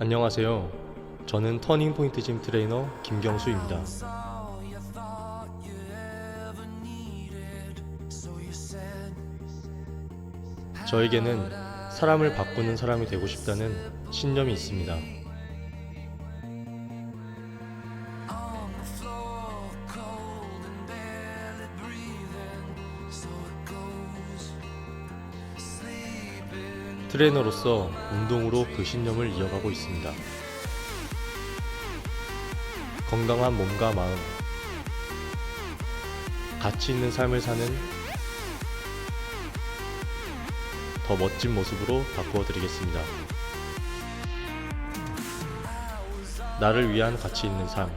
안녕하세요. 저는 터닝 포인트 짐 트레이너 김경수입니다. 저에게는 사람을 바꾸는 사람이 되고 싶다는 신념이 있습니다. 트레이너로서 운동으로 그 신념을 이어가고 있습니다. 건강한 몸과 마음, 가치 있는 삶을 사는 더 멋진 모습으로 바꾸어 드리겠습니다. 나를 위한 가치 있는 삶.